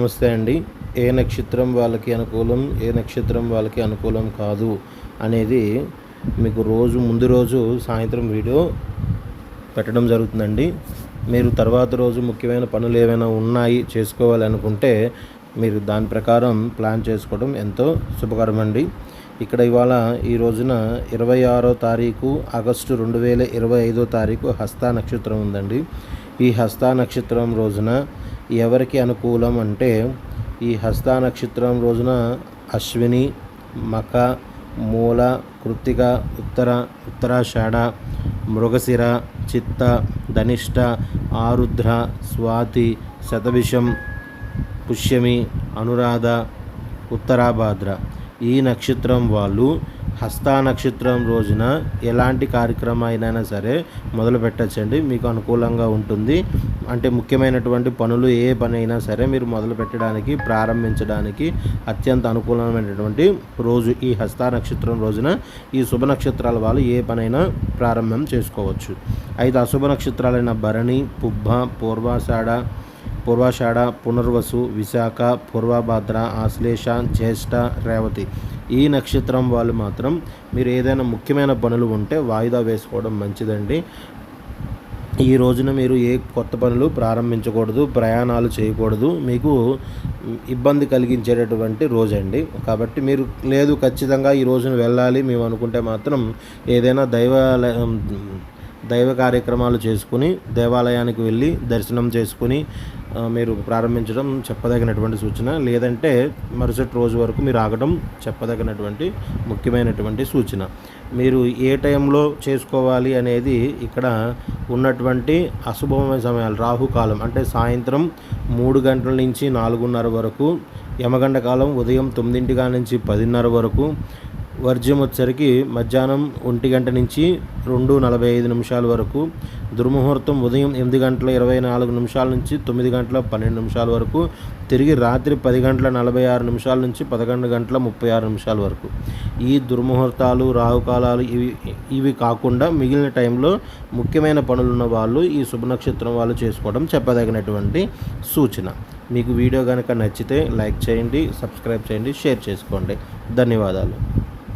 నమస్తే అండి. ఏ నక్షత్రం వాళ్ళకి అనుకూలం ఏ నక్షత్రం వాళ్ళకి అనుకూలం కాదు అనేది మీకు రోజు ముందు రోజు సాయంత్రం వీడియో పెట్టడం జరుగుతుందండి. మీరు తర్వాత రోజు ముఖ్యమైన పనులు ఏమైనా ఉన్నాయి చేసుకోవాలి అనుకుంటే మీరు దాని ప్రకారం ప్లాన్ చేసుకోవడం ఎంతో శుభకరం అండి ఇక్కడ ఇవాళ ఈ రోజున ఇరవై ఆరో తారీఖు ఆగస్టు రెండు వేల ఇరవై ఐదో తారీఖు హస్త నక్షత్రం ఉందండి. ఈ హస్త నక్షత్రం రోజున ఎవరికి అనుకూలం అంటే ఈ హస్త నక్షత్రం రోజున అశ్విని మక మూల కృత్తిక ఉత్తర ఉత్తరాషాఢ మృగశిర చిత్త ధనిష్ట ఆరుద్ర స్వాతి శతభిషం పుష్యమి అనురాధ ఉత్తరాభాద్ర. ఈ నక్షత్రం వాళ్ళు హస్తా నక్షత్రం రోజున ఎలాంటి కార్యక్రమం అయినా సరే మొదలు పెట్టచ్చండి. మీకు అనుకూలంగా ఉంటుంది. అంటే ముఖ్యమైనటువంటి పనులు ఏ పని అయినా సరే మీరు మొదలు పెట్టడానికి ప్రారంభించడానికి అత్యంత అనుకూలమైనటువంటి రోజు ఈ హస్తా నక్షత్రం రోజున ఈ శుభ నక్షత్రాల వాళ్ళు ఏ పనైనా ప్రారంభం చేసుకోవచ్చు. అయితే అశుభ నక్షత్రాలైన భరణి పుబ్బ పూర్వాషాఢ పూర్వాషాఢ పునర్వసు విశాఖ పూర్వభద్ర ఆశ్లేష జ్యేష్ఠ రేవతి. ఈ నక్షత్రం వాళ్ళు మాత్రం మీరు ఏదైనా ముఖ్యమైన పనులు ఉంటే వాయిదా వేసుకోవడం మంచిదండి. ఈ రోజున మీరు ఏ కొత్త పనులు ప్రారంభించకూడదు ప్రయాణాలు చేయకూడదు. మీకు ఇబ్బంది కలిగించేటటువంటి రోజండి. కాబట్టి మీరు లేదు ఖచ్చితంగా ఈ రోజున వెళ్ళాలి మేము అనుకుంటే మాత్రం ఏదైనా దైవాలయం దైవ కార్యక్రమాలు చేసుకుని దేవాలయానికి వెళ్ళి దర్శనం చేసుకుని మీరు ప్రారంభించడం చెప్పదగినటువంటి సూచన. లేదంటే మరుసటి రోజు వరకు మీరు ఆగడం చెప్పదగినటువంటి ముఖ్యమైనటువంటి సూచన. మీరు ఏ టైంలో చేసుకోవాలి అనేది ఇక్కడ ఉన్నటువంటి అశుభమైన సమయాలు. రాహుకాలం అంటే సాయంత్రం మూడు గంటల నుంచి నాలుగున్నర వరకు యమగండ కాలం ఉదయం తొమ్మిదింటిగా నుంచి పదిన్నర వరకు వర్జ్యం వచ్చేసరికి మధ్యాహ్నం ఒంటి గంట నుంచి రెండు నలభై ఐదు నిమిషాల వరకు దుర్ముహూర్తం ఉదయం ఎనిమిది గంటల ఇరవై నాలుగు నిమిషాల నుంచి తొమ్మిది గంటల పన్నెండు నిమిషాల వరకు తిరిగి రాత్రి పది గంటల నలభై ఆరు నిమిషాల నుంచి పదకొండు గంటల ముప్పై ఆరు నిమిషాల వరకు. ఈ దుర్ముహూర్తాలు రాహుకాలాలు ఇవి ఇవి కాకుండా మిగిలిన టైంలో ముఖ్యమైన పనులున్న వాళ్ళు ఈ శుభ నక్షత్రం వాళ్ళు చేసుకోవడం చెప్పదగినటువంటి సూచన. మీకు వీడియో కనుక నచ్చితే లైక్ చేయండి సబ్స్క్రైబ్ చేయండి షేర్ చేసుకోండి. ధన్యవాదాలు.